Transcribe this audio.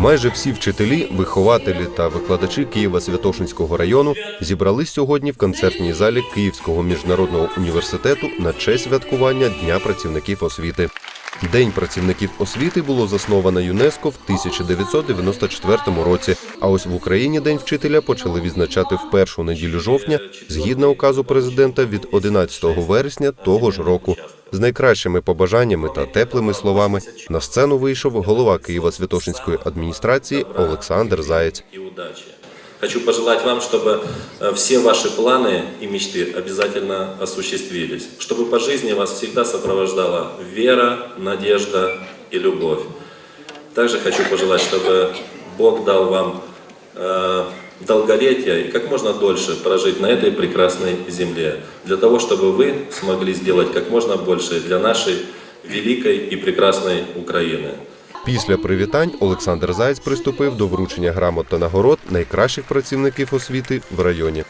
Майже всі вчителі, вихователі та викладачі Києва-Святошинського району зібрались сьогодні в концертній залі Київського міжнародного університету на честь святкування Дня працівників освіти. День працівників освіти було засновано ЮНЕСКО в 1994 році. А ось в Україні День вчителя почали відзначати в першу неділю жовтня згідно указу президента від 11 вересня того ж року. З найкращими побажаннями та теплими словами на сцену вийшов голова Києва-Святошинської адміністрації Олександр Заєць. и удачи. Хочу пожелать вам, чтобы э, все ваши планы и мечты обязательно осуществились, чтобы по жизни вас всегда сопровождала вера, надежда и любовь. Также хочу пожелать, чтобы Бог дал вам э, долголетие и как можно дольше прожить на этой прекрасной земле, для того, чтобы вы смогли сделать как можно больше для нашей великой и прекрасной Украины. Після привітань Олександр Заєць приступив до вручення грамот та нагород найкращих працівників освіти в районі.